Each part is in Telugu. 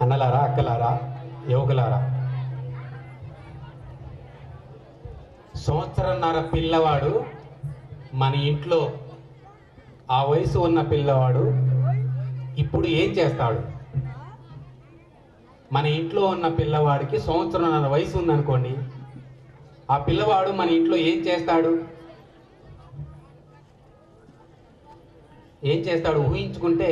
అన్నలారా అక్కలారా యువకులారా సంవత్సరంన్నర పిల్లవాడు మన ఇంట్లో ఆ వయసు ఉన్న పిల్లవాడు ఇప్పుడు ఏం చేస్తాడు? మన ఇంట్లో ఉన్న పిల్లవాడికి సంవత్సరంన్నర వయసు ఉందనుకోండి ఆ పిల్లవాడు మన ఇంట్లో ఏం చేస్తాడు? ఏం చేస్తాడు? ఊహించుకుంటే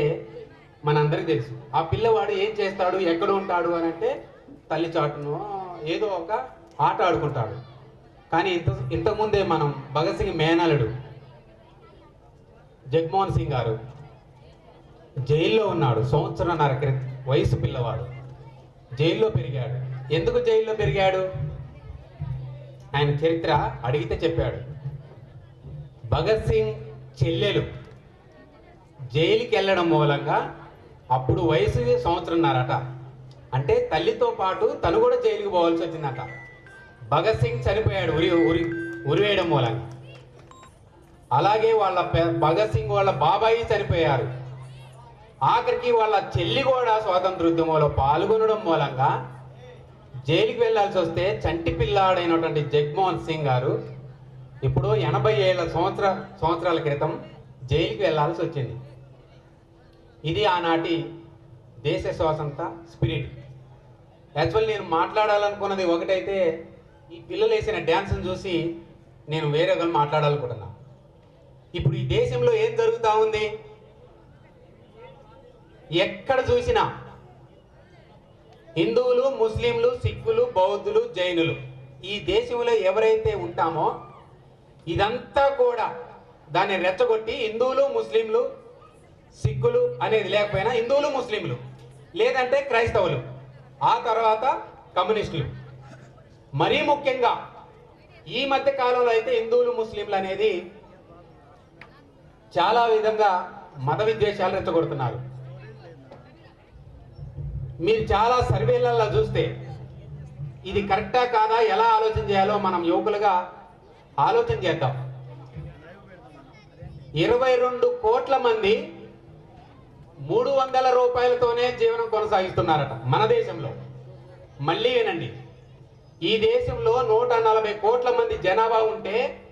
మనందరికీ తెలుసు. ఆ పిల్లవాడు ఏం చేస్తాడు? ఎక్కడ ఉంటాడు అని అంటే తల్లి చాటును ఏదో ఒక ఆట ఆడుకుంటాడు. కానీ ఇంత ఇంతకుముందే మనం భగత్ సింగ్ మేనలుడు జగన్మోహన్ సింగ్ గారు జైల్లో ఉన్నాడు. సంవత్సరంన్నర క్రితం వయసు పిల్లవాడు. జైల్లో పెరిగాడు. ఎందుకు జైల్లో పెరిగాడు? ఆయన చరిత్ర అడిగితే చెప్పాడు. భగత్ సింగ్ చెల్లెలు జైలుకి వెళ్ళడం మూలంగా అప్పుడు వయసు సంవత్సరంన్నరట. అంటే తల్లితో పాటు తను కూడా జైలుకి పోవాల్సి వచ్చిందట. భగత్ సింగ్ చనిపోయాడు ఉరి ఉరి ఉరివేయడం మూలంగా. అలాగే వాళ్ళ భగత్ సింగ్ వాళ్ళ బాబాయి చనిపోయారు. ఆఖరికి వాళ్ళ చెల్లి కూడా స్వాతంత్ర ఉద్యమంలో పాల్గొనడం మూలంగా జైలుకి వెళ్ళాల్సి వస్తే చంటి పిల్లాడైనటువంటి జగ్మోహన్ సింగ్ గారు ఇప్పుడు ఎనభై ఏళ్ళ సంవత్సర సంవత్సరాల క్రితం జైలుకి వెళ్ళాల్సి వచ్చింది. ఇది ఆనాటి దేశ స్వాతంత్ర స్పిరిట్. యాక్చువల్ నేను మాట్లాడాలనుకున్నది ఒకటైతే ఈ పిల్లలు వేసిన డ్యాన్స్ని చూసి నేను వేరే ఒకరు మాట్లాడాలనుకుంటున్నా. ఇప్పుడు ఈ దేశంలో ఏం జరుగుతూ ఉంది? ఎక్కడ చూసినా హిందువులు ముస్లింలు సిక్కులు బౌద్ధులు జైనులు ఈ దేశంలో ఎవరైతే ఉంటామో ఇదంతా కూడా దాన్ని రెచ్చగొట్టి హిందువులు ముస్లింలు సిక్కులు అనేది లేకపోయినా హిందువులు ముస్లింలు లేదంటే క్రైస్తవులు ఆ తర్వాత కమ్యూనిస్టులు. మరీ ముఖ్యంగా ఈ మధ్య కాలంలో అయితే హిందువులు ముస్లింలు అనేది చాలా విధంగా మత విద్వేషాలు రెచ్చగొడుతున్నారు. మీరు చాలా సర్వేలలో చూస్తే ఇది కరెక్టా కాదా ఎలా ఆలోచన చేయాలో మనం యువకులుగా ఆలోచన చేద్దాం. ఇరవై రెండు కోట్ల మంది మూడు వందల రూపాయలతోనే జీవనం కొనసాగిస్తున్నారట మన దేశంలో. మళ్ళీ వినండి. ఈ దేశంలో నూట నలభై కోట్ల మంది జనాభా ఉంటే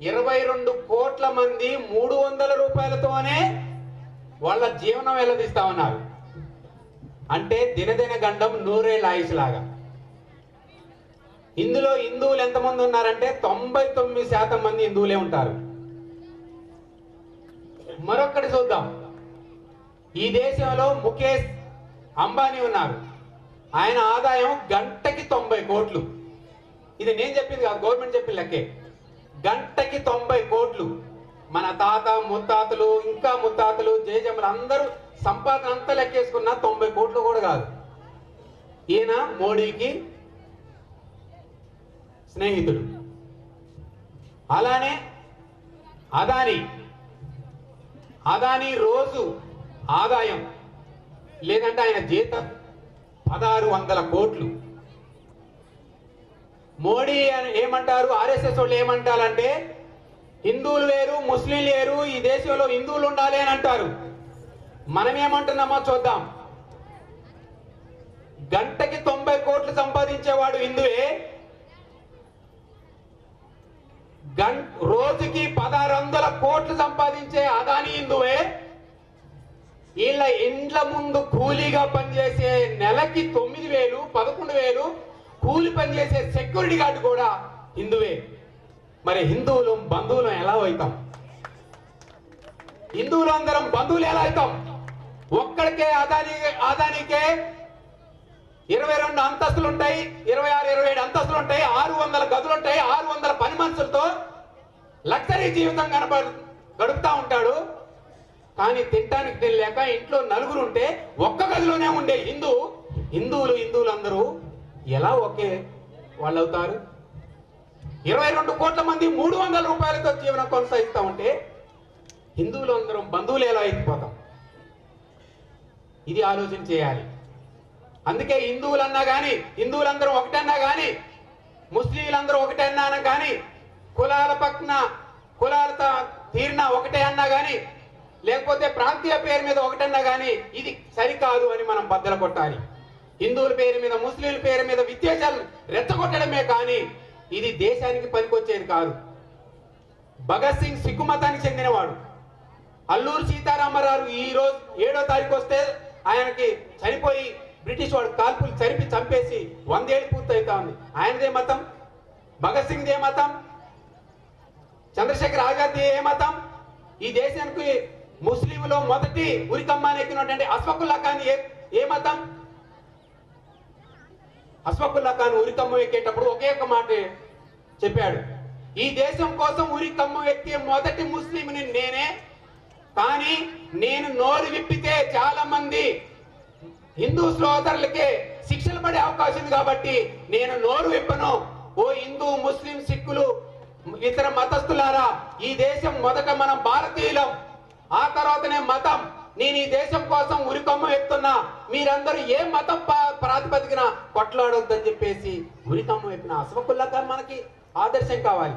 ఇరవై రెండు కోట్ల మంది మూడు వందల రూపాయలతోనే వాళ్ళ జీవనం వెల్లదిస్తా ఉన్నారు అంటే దినదిన గండం నూరేళ్ళ ఆయుష్ లాగా ఇందులో హిందువులు ఎంతమంది ఉన్నారంటే తొంభై తొమ్మిది శాతం మంది హిందువులే ఉంటారు. మరొక్కటి చూద్దాం. ఈ దేశంలో ముఖేష్ అంబానీ ఉన్నారు. ఆయన ఆదాయం గంటకి తొంభై కోట్లు. ఇది నేను చెప్పింది కాదు గవర్నమెంట్ చెప్పిన లెక్కే. గంటకి తొంభై కోట్లు. మన తాత ముత్తాతలు ఇంకా ముత్తాతలు జయజములు అందరూ సంపాదన అంతా లెక్కేసుకున్న తొంభై కోట్లు కూడా కాదు. ఈయన మోడీకి స్నేహితుడు. అలానే అదాని. అదాని రోజు ఆదాయం లేదంటే ఆయన జీతం పదహారు వందల కోట్లు. మోడీ అని ఏమంటారు? ఆర్ఎస్ఎస్ వాళ్ళు ఏమంటారంటే హిందువులు వేరు ముస్లింలు వేరు ఈ దేశంలో హిందువులు ఉండాలి అని అంటారు. మనం ఏమంటున్నామో చూద్దాం. గంటకి తొంభై కోట్లు సంపాదించేవాడు హిందువే. గం రోజుకి పదహారు వందల కోట్లు సంపాదించే అదాని హిందువే. వీళ్ళ ఇండ్ల ముందు కూలీగా పనిచేసే నెలకి తొమ్మిది వేలు పదకొండు వేలు కూలి పనిచేసే సెక్యూరిటీ గార్డు కూడా హిందువే. మరి హిందువులు బంధువులు ఎలా అవుతాం? హిందువులు అందరం బంధువులు ఎలా అవుతాం? ఒక్కడికే అదాని అదానికే ఇరవై రెండు అంతస్తులు ఉంటాయి ఇరవై ఆరు ఇరవై ఏడు అంతస్తులు ఉంటాయి ఆరు వందల గదులు ఉంటాయి ఆరు వందల పని మనుషులతో లగ్జరీ జీవితం కనబడు గడుపుతా ఉంటాడు. కానీ తినటానికి తెలియక ఇంట్లో నలుగురు ఉంటే ఒక్క గదిలోనే ఉండే హిందూ హిందువులు హిందువులు అందరూ ఎలా ఒకే వాళ్ళు అవుతారు ఇరవై రెండు కోట్ల మంది మూడు వందల రూపాయలతో జీవనం కొనసాగిస్తూ ఉంటే హిందువులు అందరం బంధువులు ఎలా అయిపోతాం ఇది ఆలోచన చేయాలి. అందుకే హిందువులన్నా కానీ హిందువులందరూ ఒకటన్నా కానీ ముస్లింలందరూ ఒకటే అన్నా కానీ కులాల పక్కన కులాలతో తీరిన ఒకటే అన్నా కానీ లేకపోతే ప్రాంతీయ పేరు మీద ఒకటన్నా కానీ ఇది సరికాదు అని మనం బద్దలు కొట్టాలి. హిందువుల పేరు మీద ముస్లింల పేరు మీద విద్వేషాలు రెచ్చగొట్టడమే కానీ ఇది దేశానికి పనికొచ్చేది కాదు. భగత్ సింగ్ సిక్కు మతానికి చెందినవాడు. అల్లూరు సీతారామరావు ఈ రోజు ఏడో తారీఖు వస్తే ఆయనకి చనిపోయి బ్రిటిష్ వాడు కాల్పులు చరిపి చంపేసి వందేళ్ళు పూర్తయితా ఉంది. ఆయనదే మతం భగత్ సింగ్దే మతం చంద్రశేఖర్ ఆజాద్ ఏ మతం. ఈ దేశానికి ముస్లింలో మొదటి ఉరికమ్మాని ఎక్కినటువంటి అస్ఫకుల్లా ఖాన్ ఏ ఏ మతం? అస్ఫకుల్లా ఖాన్ ఉరికమ్మ ఎక్కేటప్పుడు ఒకే ఒక మాట చెప్పాడు. ఈ దేశం కోసం ఉరికమ్మ ఎక్కే మొదటి ముస్లింని నేనే. కానీ నేను నోరు విప్పితే చాలా మంది హిందూ సోదరులకే శిక్షలు పడే అవకాశం ఉంది కాబట్టి నేను నోరు విప్పను. ఓ హిందూ ముస్లిం సిక్కులు ఇతర మతస్థులారా ఈ దేశం మొదట మనం భారతీయులం. ఆ తర్వాతనే మతం. నేను ఈ దేశం కోసం ఉరికొమ్మ ఎత్తున్నా. మీరందరూ ఏ మతం పా- ప్రాతిపదికన కొట్లాడొద్దని చెప్పేసి ఉరికమ్మ ఎత్తిన అసమకుల్లా గారు మనకి ఆదర్శం కావాలి.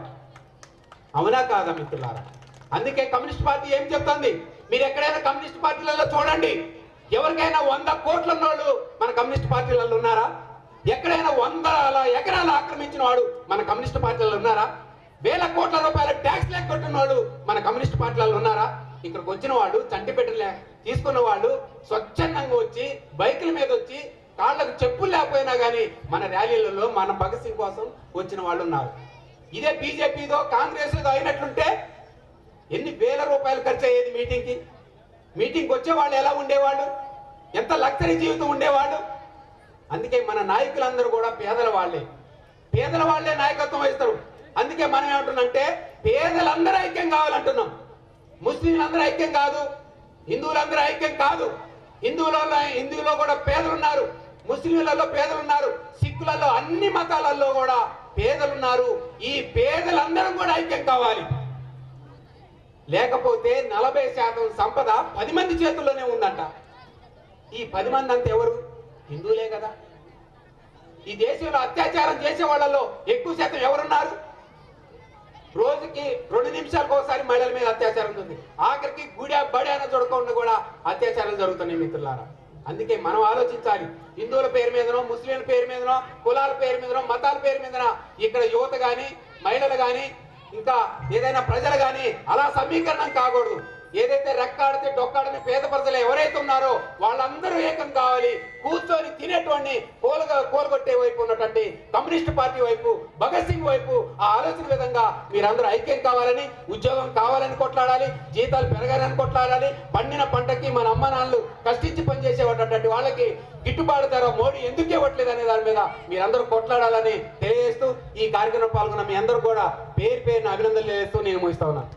అవునా కాదా మిత్రులారా? అందుకే కమ్యూనిస్ట్ పార్టీ ఏం చెప్తుంది? మీరు ఎక్కడైనా కమ్యూనిస్ట్ పార్టీలలో చూడండి. ఎవరికైనా వంద కోట్ల ఉన్నోళ్ళు మన కమ్యూనిస్ట్ పార్టీలలో ఉన్నారా? ఎక్కడైనా వందల ఎకరాలు ఆక్రమించిన వాడు మన కమ్యూనిస్ట్ పార్టీలలో ఉన్నారా? వేల కోట్ల రూపాయల ట్యాక్స్ లేకొట్టిన వాళ్ళు మన కమ్యూనిస్ట్ పార్టీలలో ఉన్నారా? ఇక్కడికి వచ్చిన వాళ్ళు చంటి పెట్టలే తీసుకున్న వాళ్ళు స్వచ్ఛందంగా వచ్చి బైకుల మీద వచ్చి కాళ్ళకు చెప్పులు లేకపోయినా కానీ మన ర్యాలీలలో మన భగత్ సింగ్ కోసం వచ్చిన వాళ్ళు ఉన్నారు. ఇదే బీజేపీదో కాంగ్రెస్ అయినట్లుంటే ఎన్ని వేల రూపాయలు ఖర్చు అయ్యేది మీటింగ్కి? మీటింగ్కి వచ్చే వాళ్ళు ఎలా ఉండేవాళ్ళు? ఎంత లగ్జరీ జీవితం ఉండేవాళ్ళు? అందుకే మన నాయకులందరూ కూడా పేదల వాళ్ళే. పేదల వాళ్ళే నాయకత్వం వహిస్తారు. అందుకే మనం ఏమంటున్నామంటే పేదలందరూ ఐక్యం కావాలంటున్నాం. ముస్లింలందరూ ఐక్యం కాదు హిందువులందరూ ఐక్యం కాదు. హిందువులలో హిందువులో కూడా పేదలు ఉన్నారు ముస్లింలలో పేదలున్నారు సిక్కులలో అన్ని మతాలలో కూడా పేదలున్నారు. ఈ పేదలందరం కూడా ఐక్యం కావాలి. లేకపోతే నలభై శాతం సంపద పది మంది చేతుల్లోనే ఉందంట. ఈ పది మంది అంత ఎవరు? హిందువులే కదా. ఈ దేశంలో అత్యాచారం చేసే వాళ్ళలో ఎక్కువ శాతం ఎవరున్నారు? రోజుకి రెండు నిమిషాలకు ఒకసారి మహిళల మీద అత్యాచారం ఉంది. ఆఖరికి గుడి బడి అన్న చూడకుండా కూడా అత్యాచారాలు జరుగుతున్నాయి మిత్రులారా. అందుకే మనం ఆలోచించాలి. హిందువుల పేరు మీదనో ముస్లింల పేరు మీదనో కులాల పేరు మీదనో మతాల పేరు మీదనో ఇక్కడ యువత కానీ మహిళలు కానీ ఇంకా ఏదైనా ప్రజలు కానీ అలా సమీకరణం కాకూడదు. ఏదైతే రెక్కాడితే డొక్కాడని పేద ప్రజలు ఎవరైతే ఉన్నారో వాళ్ళందరూ ఏకం కావాలి. కూర్చొని తినేటువంటి కోలుగా కోలుగొట్టే వైపు ఉన్నటువంటి కమ్యూనిస్ట్ పార్టీ వైపు భగత్ సింగ్ వైపు ఆ ఆలోచన విధంగా మీరందరూ ఐక్యం కావాలని ఉద్యోగం కావాలని కొట్లాడాలి జీతాలు పెరగాలని కొట్లాడాలి. పండిన పంటకి మన అమ్మ నాన్నలు కష్టించి పనిచేసేటటువంటి వాళ్ళకి గిట్టుబాటు ధర మోడీ ఎందుకు ఇవ్వట్లేదు అనే దాని మీద మీరందరూ కొట్లాడాలని తెలియజేస్తూ ఈ కార్యక్రమం పాల్గొన్న మీ అందరూ కూడా పేరు పేరున అభినందనలు చేస్తూ నేను ముగిస్తా ఉన్నాను.